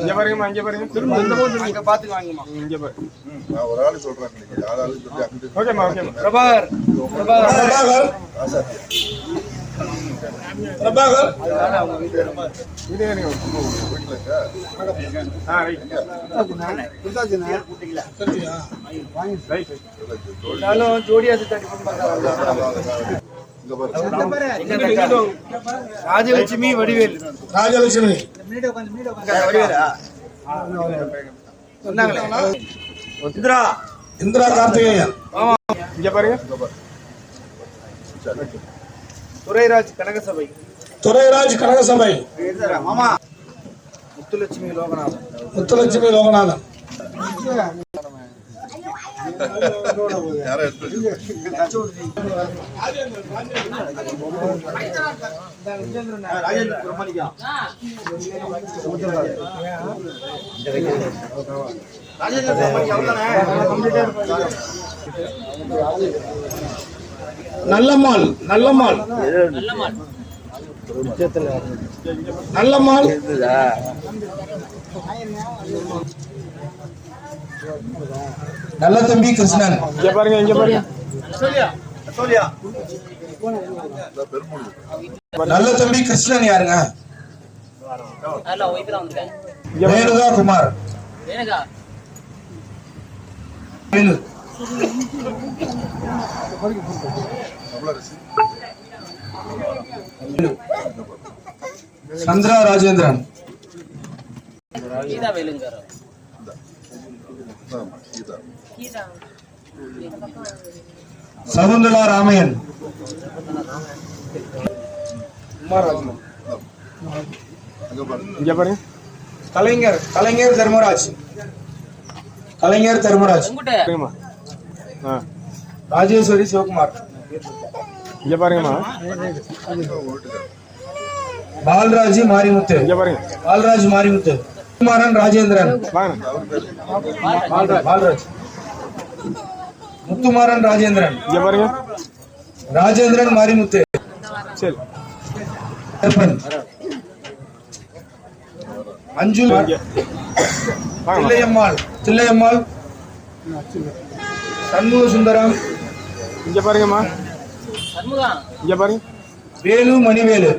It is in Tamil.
இங்க பாருங்கம்மா இங்க பாருங்க. திரும்ப இந்த திரும்ப. அங்க பார்த்து வாங்குமா இங்க பாருங்க நான் ஒரு ஆளு சொல்றேன் இன்னைக்கு. ஆள் ஆளு சொல்லி அங்கிட்டு ஓகேம்மா ஓகேம்மா. பிரபாகர் பிரபாகர். பிரபாகர். பிரபாகர். இது ஏறுங்க. வீட்டுல இருக்க? ஆ ரைட். ரைட். நானும் ஜோடியா இங்க பாரு ராஜலட்சுமி வடிவேல். ராஜலட்சுமி. சொன்னாங்களே. இந்திரா இந்திரா கார்த்திகேயன். இங்க பாருங்க. துரைராஜ் கனகசபை. துரைராஜ் கனகசபை. மாமா முத்துலட்சுமி லோகநாதன். முத்துலட்சுமி லோகநாதன். யாரும் நல்லம்மாள் நல்லம்மாள் நல்லம்மாள் நல்ல தம்பி கிருஷ்ணன். இங்க பாருங்க இங்க பாருங்க. நல்ல தம்பி கிருஷ்ணன் யாருங்க? ரேணுகா குமார்? வேலு. சந்திரா ராஜேந்திரன். கீதா வேலுங்கார் ஆமா, கீதா சகுந்தலா ராமையன். கலைஞர் கலைஞர் தர்மராஜ். கலைஞர் தர்மராஜ். ராஜேஸ்வரி சிவகுமார். இங்க பாருங்கம்மா. பால்ராஜ் மாரிமுத்து. இங்க பாருங்க. பால்ராஜ் மாரிமுத்து. குமாரன் ராஜேந்திரன். வாங்க. பால்ராஜ் முத்துமாறன் ராஜேந்திரன். இங்க பாருங்க. ராஜேந்திரன் மாரிமுத்து. சரி. அஞ்சு தில்லையம்மாள். தில்லையம்மாள். சண்முக சுந்தரம் இங்க பாருங்கம்மா. இங்க பாருங்க. வேலு மணிவேலு.